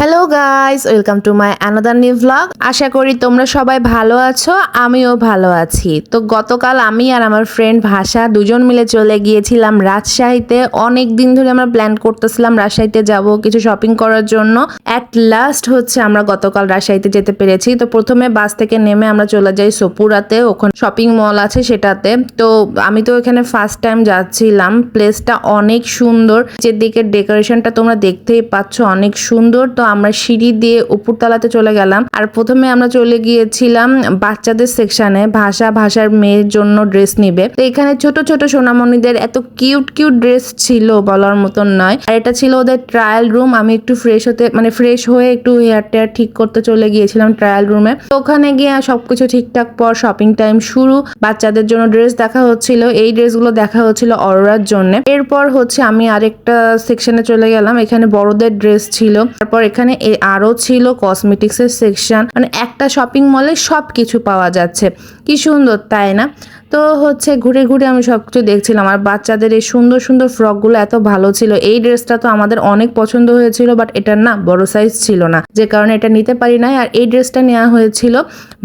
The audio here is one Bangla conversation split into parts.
Hello guys welcome to my another new vlog আশা করি তোমরা সবাই ভালো আছো, আমিও ভালো আছি। তো গতকাল আমি আর আমার ফ্রেন্ড ভাষা দুজন মিলে চলে গিয়েছিলাম রাজশাহীতে। অনেক দিন ধরে আমরা প্ল্যান করতেছিলাম রাজশাহীতে যাব কিছু শপিং করার জন্য। অ্যাট লাস্ট হচ্ছে আমরা গতকাল রাজশাহীতে যেতে পেরেছি। তো প্রথমে বাস থেকে নেমে আমরা চলে যাই সপুরাতে, ওখানে শপিং মল আছে সেটাতে। তো আমি তো এখানে ফার্স্ট টাইম যাচ্ছিলাম। প্লেসটা অনেক সুন্দর। যেদিকে ডেকোরেশনটা তোমরা দেখতেই পাচ্ছ, অনেক সুন্দর। তো আমরা সিঁড়ি দিয়ে উপরতলাতে চলে গেলাম। আর প্রথমে আমরা চলে গিয়েছিলাম বাচ্চাদের সেকশনে ভাষা, ভাষার মেয়ের জন্য ড্রেস নিবে। তো এখানে ছোট ছোট সোনামণিদের এত কিউট কিউট ড্রেস ছিল বলার মতন নয়। আর এটা ছিল ওদের ট্রায়াল রুম আমি একটু ফ্রেশ হতে মানে ফ্রেশ হয়ে একটু হেয়ার টেয়ার ঠিক করতে চলে গিয়েছিলাম ট্রায়াল রুমে তো ওখানে গিয়ে সবকিছু ঠিকঠাক পর শপিং টাইম শুরু। বাচ্চাদের জন্য ড্রেস দেখা হচ্ছিল। এই ড্রেসগুলো দেখা হচ্ছিল অরোরার জন্য। এরপর হচ্ছে আমি আরেকটা সেকশনে চলে গেলাম। এখানে বড়দের ড্রেস ছিল। তারপর এখানে আরও আরও ছিল কসমেটিক্সের সেকশন মানে একটা শপিং মলে সব কিছু পাওয়া যাচ্ছে। কি সুন্দর, তাই না? তো হচ্ছে ঘুরে ঘুরে আমি সব কিছু দেখছিলাম। আর বাচ্চাদের এই সুন্দর সুন্দর ফ্রকগুলো এত ভালো ছিল। এই ড্রেসটা তো আমাদের অনেক পছন্দ হয়েছিল বাট এটার না বড় সাইজ ছিল না। যে কারণে এটা নিতে পারি নাই। আর এই ড্রেসটা নেওয়া হয়েছিল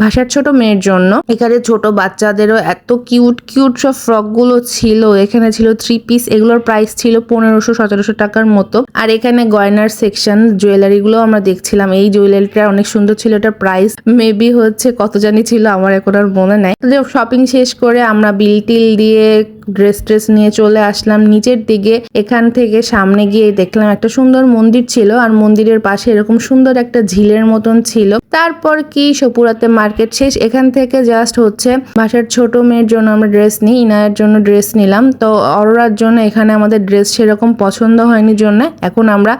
ভাষার ছোট মেয়ের জন্য। এখানে ছোট বাচ্চাদেরও এত কিউট কিউট সব ফ্রকগুলো ছিল। এখানে ছিল থ্রি পিস এগুলোর প্রাইস ছিল পনেরোশো, সতেরোশো টাকার মতো। আর এখানে গয়নার সেকশন জুয়েলারিগুলো আমরা দেখছিলাম। এই জুয়েলারিটা অনেক সুন্দর ছিল, এটার প্রাইস মেবি হচ্ছে কত জানি ছিল, আমার এখন আর মনে নাই। শপিং শেষ করে আমরা বিল টিল দিয়ে ড্রেস ট্রেস নিয়ে চলে আসলাম। নিচের দিকে, এখান থেকে সামনে গিয়ে দেখলাম একটা সুন্দর মন্দির ছিল। আর মন্দিরের পাশে এরকম সুন্দর একটা ঝিলের মতন ছিল। তারপর কি, সপুরাতে মার্কেট শেষ। এখান থেকে জাস্ট হচ্ছে বাসার ছোট মেয়ের জন্য আমরা ড্রেস নিই, ইনায়ের জন্য ড্রেস নিলাম। তো অরোরার জন্য এখানে আমাদের ড্রেস সেরকম পছন্দ হয়নি জন্য এখন আমরা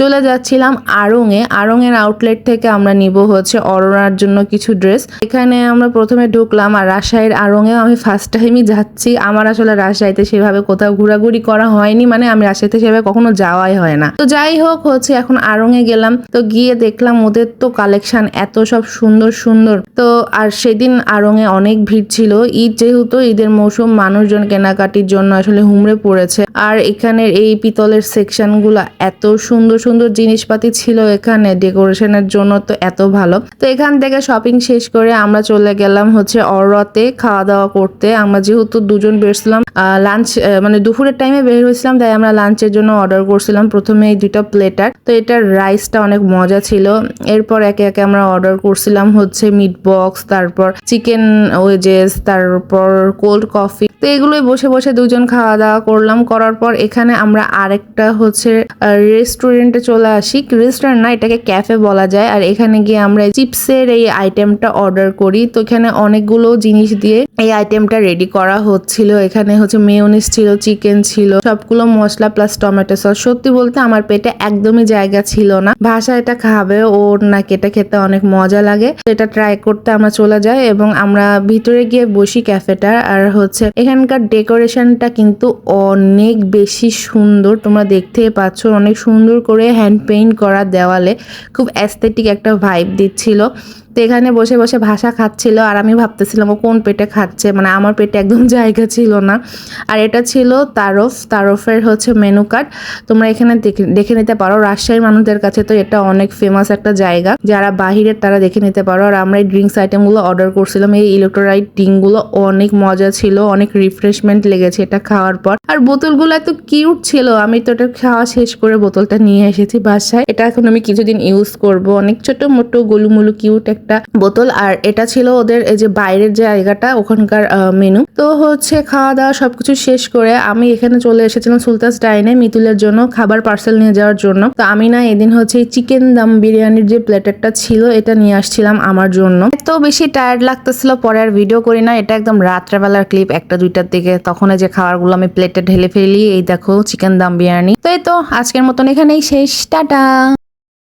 চলে যাচ্ছিলাম আড়ংয়ে আড়ংয়ের আউটলেট থেকে আমরা নিব হচ্ছে অরোরার জন্য কিছু ড্রেস এখানে আমরা প্রথমে ঢুকলাম আর রাজশাহীর আড়ংয়েও আমি ফার্স্ট টাইমই যাচ্ছি। আমার আসলে রাজশাহীতে সেভাবে কোথাও ঘোরাঘুরি করা হয়নি মানে আমি রাজশাহীতে সেভাবে কখনো যাওয়াই হয় না। তো যাই হোক হচ্ছে এখন আড়ংয়ে গেলাম। তো গিয়ে দেখলাম ওদের তো কালেকশন এত সব সুন্দর সুন্দর। তো আর সেদিন আড়ংয়ে অনেক ভিড় ছিল। ঈদ যেহেতু ঈদের মৌসুম, মানুষজন কেনাকাটির জন্য আসলে হুমড়ে পড়েছে। আর এখানের এই পিতলের সেকশনগুলা এত সুন্দর সুন্দর জিনিসপাতি ছিল এখানে ডেকোরেশনের জন্য তো এত ভালো। তো এখান থেকে শপিং শেষ করে আমরা চলে গেলাম হচ্ছে অরতে খাওয়া দাওয়া করতে। আমরা যেহেতু দুজন বেরছিলাম লাঞ্চ মানে দুপুরের টাইমে বের হয়েছিলাম, তাই আমরা লাঞ্চের জন্য অর্ডার করছিলাম। প্রথমে এই দুটো প্লেটার তো এটার রাইসটা অনেক মজা ছিল। এরপর একে একে আমরা অর্ডার করছিলাম হচ্ছে মিট বক্স তারপর চিকেন ওয়েজেস তারপর কোল্ড কফি তো এগুলোই বসে বসে দুজন খাওয়া দাওয়া করলাম। করার পর এখানে আমরা আরেকটা হচ্ছে রেস্টুরেন্টে চলে আসি। রেস্টুরেন্ট না, এটাকে ক্যাফে বলা যায়। আর এখানে গিয়ে আমরা চিপসের এই আইটেমটা অর্ডার করি। তো এখানে অনেকগুলো জিনিস দিয়ে এই আইটেমটা রেডি করা হচ্ছিল। এখানে হচ্ছে মেয়োনিস ছিল চিকেন ছিল, সবগুলো মশলা প্লাস টমেটো সস সত্যি বলতে আমার পেটে একদমই জায়গা ছিল না। ভাষা এটা খাবে, ওর নাকি এটা খেতে অনেক মজা লাগে। এটা ট্রাই করতে আমরা চলে যাই এবং আমরা ভিতরে গিয়ে বসি ক্যাফেটা। আর হচ্ছে এখানকার ডেকোরেশনটা কিন্তু অনেক বেশি সুন্দর। তোমরা দেখতে পাচ্ছ অনেক সুন্দর করে হ্যান্ড পেইন্ট করা দেওয়ালে। খুব অ্যাস্থেটিক একটা ভাইব দিচ্ছিল। তো এখানে বসে বসে ভাষা খাচ্ছিল আর আমি ভাবতেছিলাম ও কোন পেটে খাচ্ছে মানে আমার পেটে একদম জায়গা ছিল না। আর এটা ছিল তারফ, তারফের হচ্ছে মেনু কার্ড তোমরা এখানে দেখে- নিতে পারো, রাজশাহীর মানুষদের কাছে তো এটা অনেক ফেমাস একটা জায়গা। যারা বাহিরের তারা দেখে নিতে পারো। আর আমরা এই ড্রিঙ্কস আইটেমগুলো অর্ডার করছিলাম, এই ইলেকট্রোলাইট ড্রিঙ্কগুলো অনেক মজা ছিল, অনেক রিফ্রেশমেন্ট লেগেছে এটা খাওয়ার পর। আর বোতলগুলো এত কিউট ছিল, আমি তো এটা খাওয়া শেষ করে বোতলটা নিয়ে এসেছি বাসায়। এটা এখন আমি কিছুদিন ইউজ করব, অনেক ছোট মোটো গোলুমুলু কিউট একটা বোতল আর এটা ছিল ওদের এই যে বাইরের জায়গাটা, ওখানকার মেনু তো হচ্ছে খাওয়া দাওয়া সবকিছু শেষ করে আমি এখানে চলে এসেছিলাম সুলতাস ডাইনে মিতুলের জন্য খাবার পার্সেল নিয়ে যাওয়ার জন্য। তো আমি না এদিন হচ্ছে চিকেন দাম বিরিয়ানির যে প্লেটারটা ছিল, এটা নিয়ে আসছিলাম আমার জন্য। এত বেশি টায়ার্ড লাগতেছিল, পরে আর ভিডিও করি না, এটা একদম রাত্রেবেলার ক্লিপ একটা দুইটার দিকে। তখন যে খাবারগুলো আমি প্লেটে ঢেলে ফেলি, এই দেখো চিকেন দাম বিরিয়ানি। তো এই তো আজকের মতন এখানেই শেষ, টাটা!